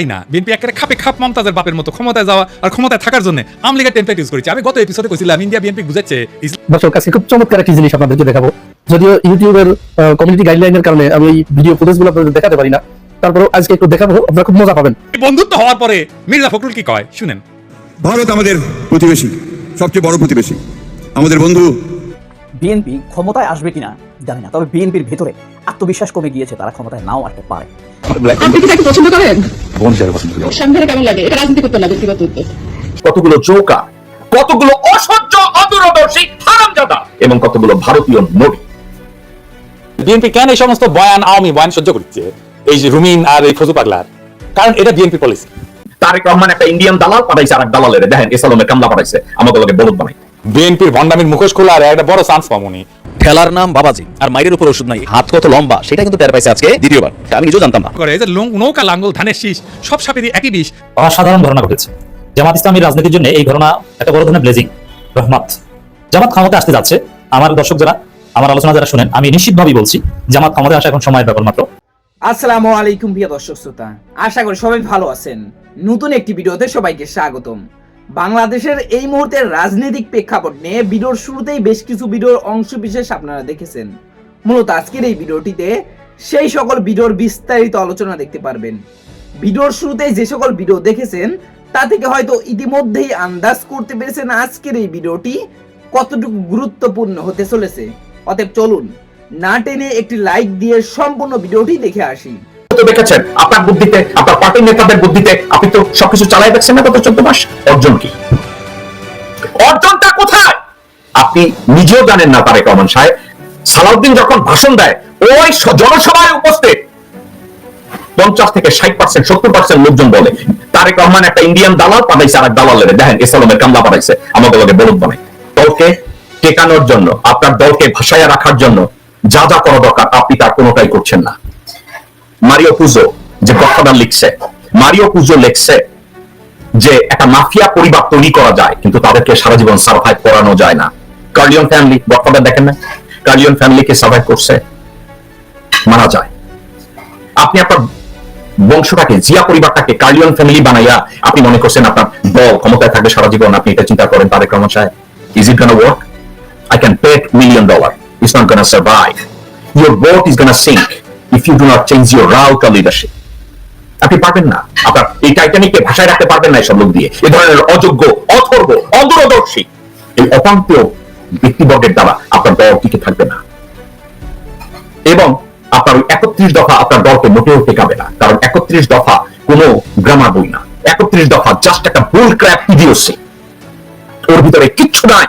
তাই না বিএনপি একেবারে খাপে খাপ মমতাজের বাপের মতো ক্ষমতায় যাওয়া আর ক্ষমতায় থাকার জন্য আওয়ামী লীগের টেমপ্লেট ইউজ করেছি। আমি গত এপিসোডে কইছিলাম ইন্ডিয়া বিএনপি বুঝাচ্ছে দর্শক আজকে খুব চমৎকার একটি জিনিস আপনাদেরকে দেখাবো। যদিও ইউটিউবের কমিউনিটি গাইডলাইনের কারণে আমি এই ভিডিও ফুটেজগুলো আপনাদের দেখাতে পারি না। তারপরেও আজকে একটু দেখাবো আপনারা খুব মজা পাবেন। বন্ধুত্ব হওয়ার পরে মির্জা ফখরুল কি কয়? শুনেন। ভারত আমাদের প্রতিবেশী সবচেয়ে বড় প্রতিবেশী। আমাদের বন্ধু বিএনপি ক্ষমতায় আসবে কিনা? জানি না তবে বিএনপির ভেতরে আত্মবিশ্বাস কমে গিয়েছে তারা ক্ষমতায় নাও আসতে পারে। আপনি কি তাকে পছন্দ করেন? সংবিধানে কেমন লাগে? এটা রাজনীতি করতে না ব্যক্তিগত কতগুলো চৌকা কতগুলো অসহ্য অদূরদর্শী হারামজাদা এবং কতগুলো ভারতীয় নবী। বিএনপি কেন এই সমস্ত বয়ান আওয়ামী বয়ান সহ্য করছে? এই যে রুমিন আর এই ফজু পাগলার। কারণ এটা বিএনপি পলিসি তারেক রহমান একটা ইন্ডিয়ান দালাল পাঠাইছে আর এক দালালের। দেখেন এসালমের কামলা পাঠাইছে আমাদের লোকে বলদ বানাই। বিএনপির ভণ্ডামির মুখোশ খোলা আর একটা বড় চান্স পামনি ঠেলার নাম বাবাজি। আর মাইরের উপর ওষুধ নাই। হাত কত লম্বা সেটা কিন্তু টের পাইছে আজকে দ্বিতীয়বার। আমি নিজেও জানতাম না। করে এই যে লং- নৌকা লাঙ্গল ধানের শীষ সব সাপেরই একই বিষ। অসাধারণ ঘটনা ঘটেছে। জামাত ইসলামী রাজনীতির জন্য এই ঘটনা একটা বড় ধরনের ব্লেজিং রহমত। জামাত ক্ষমতা আসতে যাচ্ছে। আমার দর্শক যারা আমার আলোচনা যারা শুনেন আমি নিশ্চিতভাবেই বলছি জামাত ক্ষমতা আসা এখন সময়ের ব্যাপার মাত্র। আসসালামু আলাইকুম প্রিয় দর্শক শ্রোতা। আশা করি সবাই ভালো আছেন। নতুন একটি ভিডিওতে সবাইকে স্বাগতম। বাংলাদেশের এই মুহূর্তের রাজনৈতিক প্রেক্ষাপট নিয়ে ভিডিওর শুরুতেই বেশ কিছু ভিডিওর অংশ বিশেষ আপনারা দেখেছেন। মূলত আজকের এই ভিডিওটিতে সেই সকল ভিডিওর বিস্তারিত আলোচনা দেখতে পারবেন। ভিডিওর শুরুতেই যে সকল ভিডিও দেখেছেন, তা থেকে হয়তো ইতিমধ্যেই আন্দাজ করতে পেরেছেন আজকের এই ভিডিওটি কতটুকু গুরুত্বপূর্ণ হতে চলেছে। অতএব চলুন, না টেনে একটি লাইক দিয়ে সম্পূর্ণ ভিডিওটি দেখে আসি। তো দেখেছেন? আপনার বুদ্ধিতে, আপনার পার্টির নেতাদের বুদ্ধিতে আপনি তো সবকিছু চালাই দেখছেন না গত চোদ্দ মাস? অর্জন কি? অর্জনটা কোথায়? আপনি নিজেও জানেন না তারেক রহমান সাহেব। সালাউদ্দিন যখন ভাষণ দেয়, ওই জনসভায় উপস্থিত। পঞ্চাশ থেকে ষাট পার্সেন্ট সত্তর পার্সেন্ট লোকজন বলে, তারেক রহমান একটা ইন্ডিয়ান দালাল পাঠাইছে আর এক দালালের। দেখেন, এসালমের কামলা পাঠাইছে, আমাদের লোকে বলুন বানাই দলকে টেকানোর জন্য, আপনার দলকে ভাসাইয়া রাখার জন্য যা যা করা দরকার, আপনি তার কোনোটাই করছেন না। মারিও পুজো যে গডফাদার লিখছে, মারিও পুজো লিখছে যে একটা মাফিয়া পরিবার তৈরি করা যায়, কিন্তু তাদেরকে সারা জীবন সার্ভাইভ করানো যায় না কার্লিয়ন ফ্যামিলি গডফাদার দেখেন না কার্লিয়ন ফ্যামিলিকে সার্ভাইভ করছে, মারা যায় আপনি আপনার বংশটাকে, জিয়া পরিবারটাকে কার্লিয়ন ফ্যামিলি বানাইয়া আপনি মনে করছেন আপনার দল ক্ষমতায় থাকবে সারা জীবন, আপনি এটা চিন্তা করেন তারেক রহমান সাহেব is it gonna work I can get million million dollar. It's not going to survive. Your boat is you do not change your route or leadership. আপনি পারবেন না। আপনার এই টাইটানিককে ভাষায় রাখতে পারবেন না এইসব লোক দিয়ে। এ ধরনের অযোগ্য, অথর্ব, অদূরদর্শী, এই অপাঙ্ক্য ব্যক্তিবর্গের দ্বারা আপনার দল টিকে থাকবে না। এবং আপনার ওই একত্রিশ দফা আপনার দলকে মোটেও টেকাবে না। কারণ একত্রিশ দফা কোনো গ্রামার বই না। একত্রিশ দফা জাস্ট একটা বুল ক্র্যাপ ইডিওসি ওর ভিতরে কিচ্ছু নাই।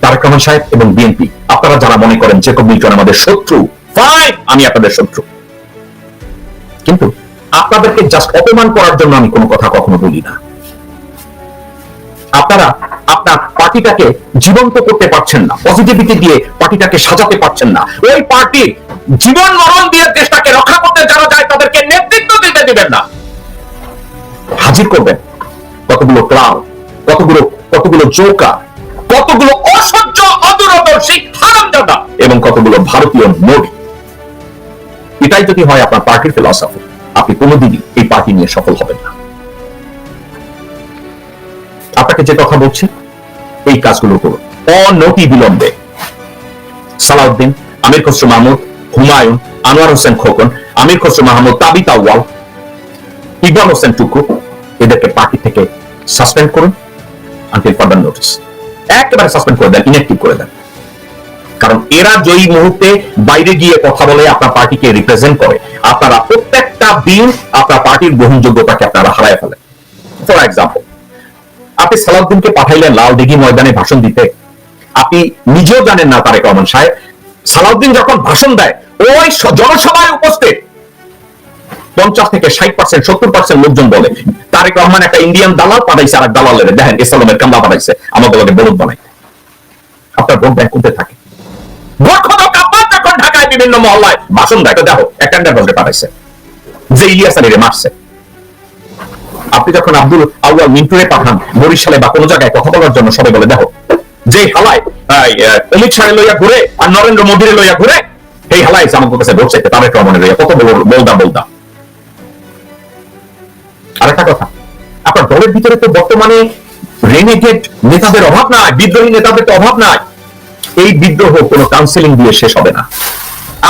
তারেক রহমান সাহেব এবং বিএনপি, আপনারা যারা মনে করেন, জেকব মিল্টন আমাদের শত্রু ফাইন আমি আপনাদের শত্রু। কিন্তু আপনাদেরকে জাস্ট অপমান করার জন্য আমি কোনো কথা কখনো বলি না। আপনারা আপনার পার্টিটাকে জীবন্ত করতে পারছেন না পজিটিভিটি দিয়ে পার্টিটাকে সাজাতে পারছেন না। ওই পার্টি জীবন মরণ দিয়ে দেশটাকে রক্ষা করতে যারা যায়, তাদেরকে নেতৃত্ব দিতে দিবেন না। হাজির করবেন কতগুলো ক্লাব, কতগুলো কতগুলো জোকা কতগুলো অসহ্য, অদূরদর্শী, হারামজাদা, এবং কতগুলো ভারতীয় নবী এটাই যদি হয় আপনার পার্টির ফিলসফি আপনি কোনোদিনই এই পার্টি নিয়ে সফল হবেন না। আপনাকে যে কথা বলছি, এই কাজগুলো করুন। অনতি বিলম্বে। সালাউদ্দিন, আমির খসরু মাহমুদ, হুমায়ুন, আনোয়ার হোসেন খোকন, আমির খসরু মাহমুদ, তাবিতা ওয়াল, ইকবাল হোসেন টুকু এদেরকে পার্টি থেকে সাসপেন্ড করুন আনটিল ফার্দার নোটিস একেবারে সাসপেন্ড করে দেন ইনঅ্যাক্টিভ করে দেন। কারণ এরা যেই মুহূর্তে বাইরে গিয়ে কথা বলে আপনার পার্টিকে রিপ্রেজেন্ট করে। আপনারা প্রত্যেকটা দিন আপনার পার্টির গ্রহণযোগ্যতাকে আপনারা হারায় ফেলেন। ফর এক্সাম্পল আপনি সালাউদ্দিনকে পাঠাইলেন লাল দিঘি ময়দানে ভাষণ দিতে। আপনি নিজেও জানেন না তারেক রহমান সাহেব। সালাউদ্দিন যখন ভাষণ দেয়, ওই জনসভায় উপস্থিত। পঞ্চাশ থেকে ষাট পার্সেন্ট, সত্তর পার্সেন্ট লোকজন বলে, তারেক রহমান একটা ইন্ডিয়ান দালাল পাঠাইছে আর দালালের। দেখেন, এসালমের কামলা পাঠাইছে। আমাদের বলুদ বানাই। আপনার ভোট ব্যাংক করতে থাকে? ঢাকায় বিভিন্ন মহল্লায়। তো দেখো একটা পাঠাইছে। যে ইলিয়াস আলীরে মারছে আপনি যখন আব্দুল আউয়াল মিন্টুরে পাঠান, বরিশালে বা কোনো জায়গায় কথা বলার জন্য সবাই বলে, দেখো যে হালায় অমিত শাহে লইয়া ঘুরে আর নরেন্দ্র মোদীরে লইয়া ঘুরে এই হালায় আমার কাছে ভোট তারেক রহমানের লইয়া কত বলদা বলদা। কথা, আপনার দলের ভিতরে তো বর্তমানে রেনেগেট নেতাদের অভাব নাই, বিদ্রোহী নেতাদের তো অভাব নাই। এই বিদ্রোহ কোনো কাউন্সিলিং দিয়ে শেষ হবে না।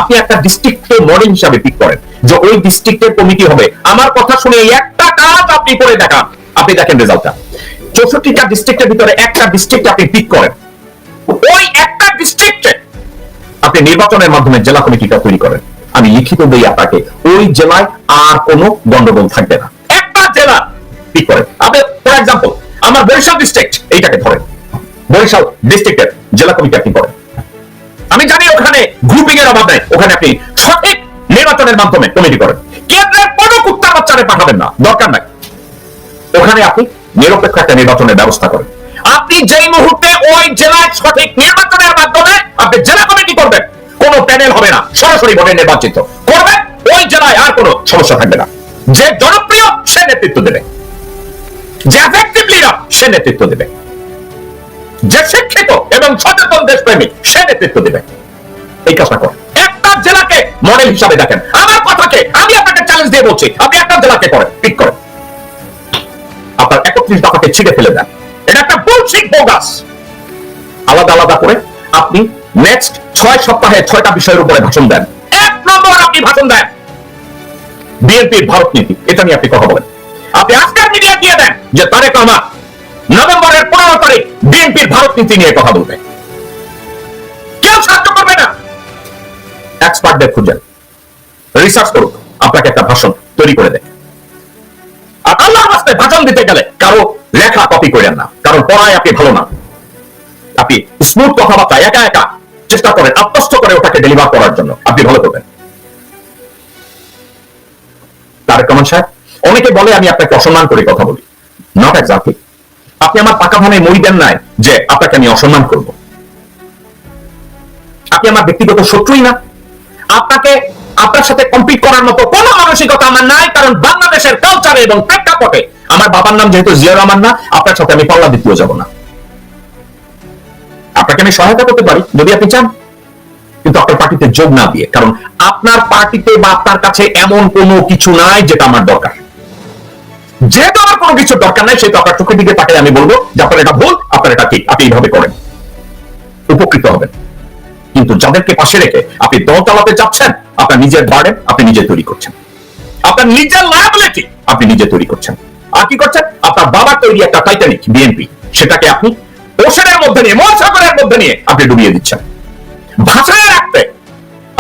আপনি একটা ডিস্ট্রিক্টকে মডেল হিসাবে পিক করেন যে ওই ডিস্ট্রিক্টের কমিটি হবে। আমার কথা শুনে একটা কাজ আপনি করে দেখান। আপনি দেখেন রেজাল্টটা চৌষট্টিটা ডিস্ট্রিক্টের ভিতরে একটা ডিস্ট্রিক্ট আপনি পিক করেন। ওই একটা ডিস্ট্রিক্টে আপনি নির্বাচনের মাধ্যমে জেলা কমিটিটা তৈরি করেন। আমি লিখিত দিই আপনাকে, ওই জেলায় আর কোনো গন্ডগোল থাকবে না। একটা জেলা পিক করেন। আপনি ফর এক্সাম্পল আমার বরিশাল ডিস্ট্রিক্ট এইটাকে ধরেন। বরিশাল ডিস্ট্রিক্টের জেলা কমিটি আপনি করেন। আমি জানি ওখানে গ্রুপিং এর অভাব নাই। ওখানে আপনি সঠিক নির্বাচনের মাধ্যমে কমিটি করেন। কেন্দ্রের কোনো কুত্তা বাচ্চারে পাঠাবেন না। দরকার নাই। ওখানে আপনি নিরপেক্ষ একটা নির্বাচনের ব্যবস্থা করেন। আপনি যেই মুহূর্তে ওই জেলায় সঠিক নির্বাচনের মাধ্যমে আপনি জেলা কমিটি করবেন, কোন প্যানেল হবে না। সরাসরি ভোটে নির্বাচিত করবেন, ওই জেলায় আর কোনো সমস্যা থাকবে না। যে জনপ্রিয়, সে নেতৃত্ব দেবে। যে এফেক্টিভ লিডার সে নেতৃত্ব দেবে। যে শিক্ষিত এবং সচেতন দেশপ্রেমিক, সে নেতৃত্ব দেবে। এই কাজটা করেন একটা জেলাকে মডেল হিসাবে দেখেন। আমার কথাকে আমি আপনাকে চ্যালেঞ্জ দিয়ে বলছি। আপনি একটা জেলাকে করেন, ঠিক করেন আপনার একত্রিশ দফাকে ছিঁড়ে ফেলে দেন। এটা একটা বুলশিট বোগাস আলাদা আলাদা করে আপনি নেক্সট ছয় সপ্তাহে ছয়টা বিষয়ের উপরে ভাষণ দেন। এক নম্বর আপনি ভাষণ দেন। বিএনপির ভারত নীতি, এটা নিয়ে আপনি কথা বলেন। আপনি আজকের মিডিয়া দিয়ে দেন যে তারেক রহমান নভেম্বরের পনেরো তারিখ বিএনপির ভারত নীতি নিয়ে কথা বলবে। কেউ সাহায্য করবে না। এক্সপার্টদের খুঁজেন। রিসার্চ করুক আপনাকে একটা ভাষণ তৈরি করে দেয়। আর আল্লাহর রাস্তায় ভাষণ দিতে গেলে কারও লেখা কপি করেন না। কারণ পড়ায় আপনি ভালো না। আপনি স্মুথ কথাবার্তা একা একা চেষ্টা করেন আত্মস্থ করে ওটাকে ডেলিভার করার জন্য আপনি ভালো করবেন। তারেক রহমান সাহেব, অনেকে বলে আমি আপনাকে অসম্মান করে কথা বলি। নট এক্সাক্টলি আপনি আমার পাকা ভানে মই দেন নাই যে আপনাকে আমি অসম্মান করব। আপনি আমার ব্যক্তিগত শত্রুই না। আপনাকে আপনার সাথে কম্পিট করার মতো কোনো মানসিকতা আমার নাই, কারণ বাংলাদেশের কালচারে এবং প্রেক্ষাপটে আমার বাবার নাম যেহেতু জিয়া রহমান না, আপনার সাথে আমি পাল্লা দ্বিতীয় যাব না। আপনাকে আমি সহায়তা করতে পারি, যদি আপনি চান। কিন্তু আপনার পার্টিতে যোগ না দিয়ে, কারণ আপনার পার্টিতে বা আপনার কাছে এমন কোনো কিছু নাই যেটা আমার দরকার। যেহেতু আমার কোনো কিছু দরকার নাই সেহেতু আপনার চোখের দিকে তাকে আমি বলব, যে আপনার এটা ভুল, আপনার এটা ঠিক, আপনি এইভাবে করেন। উপকৃত হবেন। কিন্তু যাদেরকে পাশে রেখে আপনি দল চালাতে চাচ্ছেন আপনার নিজের বার্ডেন আপনি নিজে তৈরি করছেন। আপনার নিজের লায়াবিলিটি আপনি নিজে তৈরি করছেন। আর কি করছেন? আপনার বাবার তৈরি একটা টাইটানিক বিএনপি সেটাকে আপনি ওশানের মধ্যে নিয়ে, মহাসাগরের মধ্যে নিয়ে আপনি ডুবিয়ে দিচ্ছেন। ভাষায়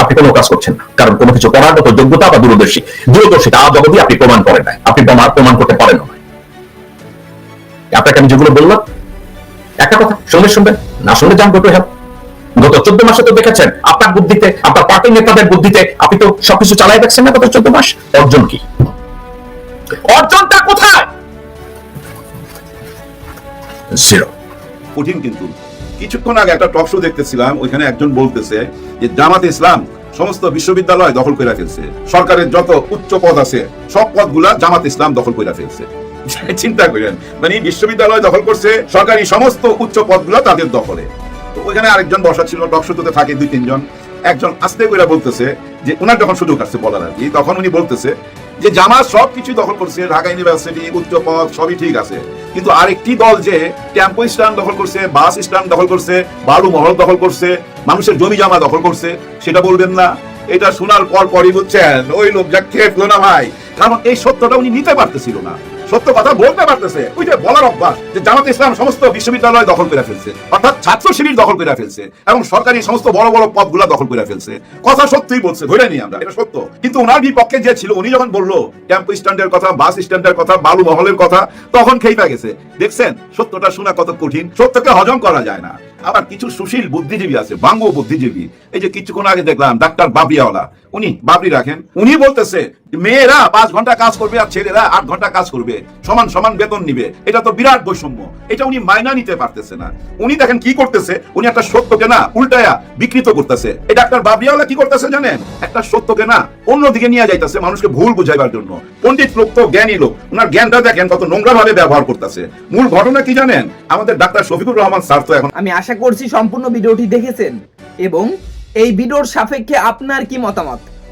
আপনি কোনো কাজ করছেন না। কারণ কোনো কিছু করার মতো যোগ্যতা বা দূরদর্শী। দূরদর্শিতা আজ অবধি আপনি প্রমাণ করেন নাই। আপনি প্রমাণ করতে পারেন না আপনাকে আমি যেগুলো বললাম একটা কথা। শুনলে শুনবেন। না শুনলে যান গত হেল্প গত চোদ্দ মাসে তো দেখেছেন, আপনার বুদ্ধিতে, আপনার পার্টির নেতাদের বুদ্ধিতে আপনি তো সবকিছু চালাই দেখছেন না গত চোদ্দ মাস। অর্জন কি? অর্জনটা কোথায়? কঠিন কিন্তু। কিছুক্ষণ আগে একটা টক শো দেখতেছিলাম, ওইখানে একজন বলতেছে যে, জামাত ইসলাম সমস্ত বিশ্ববিদ্যালয় দখল করে ফেলছে। সরকারের যত উচ্চ পদ আছে, সব পদগুলা জামাত ইসলাম দখল করে ফেলছে। চিন্তা করেন মানে বিশ্ববিদ্যালয় দখল করছে, সরকারি সমস্ত উচ্চ পদগুলো তাদের দখলে। তো ওইখানে আরেকজন বসা ছিল, টকশোতে থাকে দুই, তিনজন। একজন আসতে করে বলতেছে যে ওনার যখন সুযোগ আসছে বলার আর কি, তখন উনি বলতেছে যে জামাত সব কিছু দখল করছে, ঢাকা ইউনিভার্সিটি উচ্চ পথ সবই ঠিক আছে। কিন্তু আরেকটি দল যে টেম্পো স্ট্যান্ড দখল করছে, বাস স্ট্যান্ড দখল করছে, বালু মহল দখল করছে, মানুষের জমি জামা দখল করছে, সেটা বলবেন না। এটা শোনার পর পরই বুঝছেন, ওই লোক যা খেপলো না ভাই, কারণ এই সত্যটা উনি নিতে পারতেছিল না। সত্য কথা বলতে পারতেছে। ওই যে বলার অভ্যাস যে জামাত ইসলাম সমস্ত বিশ্ববিদ্যালয় দখল করে ফেলছে, অর্থাৎ ছাত্র শিবির দখল করে ফেলছে এবং সরকারি সমস্ত বড় বড় পদগুলো দখল করে ফেলছে। কথা সত্যিই বলছে, ধরে নি আমরা, এটা সত্য। কিন্তু ওনার বিপক্ষে যে ছিল, উনি যখন বলল টেম্পো স্ট্যান্ডের কথা বাস স্ট্যান্ডের কথা, বালু মহলের কথা, তখন খেইপা গেছে। দেখছেন, সত্যটা শোনা কত কঠিন, সত্যকে হজম করা যায় না। আবার কিছু সুশীল বুদ্ধিজীবী আছে, বাঙ্গ বুদ্ধিজীবী। এই যে কিছুক্ষণ আগে দেখলাম, ডাক্তার বাবরিয়াওয়ালা উনি বাবরি রাখেন। উনি বলতেছে মেয়েরা পাঁচ ঘণ্টা কাজ করবে আর ছেলেরা আট ঘণ্টা কাজ করবে। সমান সমান বেতন নিবে। এটা তো বিরাট বৈষম্য। এটা উনি মাইনা নিতে পারতেছে না। উনি দেখেন কি করতেছে? উনি একটা সত্যকে না উল্টায়া বিকৃত করতেছে। এই ডাক্তার বাবরিয়াওয়ালা কি করতেছে জানেন? একটা সত্যকে না অন্যদিকে নিয়ে যাইতেছে মানুষকে ভুল বুঝাইবার জন্য। পণ্ডিত লোক তো জ্ঞানী লোক। ওনার জ্ঞানটা দেখেন কত নোংরা ভাবে ব্যবহার করতেছে। মূল ঘটনা কি জানেন? আমাদের ডাক্তার শফিকুর রহমান স্যার তো এখন আমি আশা করছি সম্পূর্ণ ভিডিওটি দেখেছেন। এবং এই ভিডিওর সাপেক্ষে আপনার কি মতামত?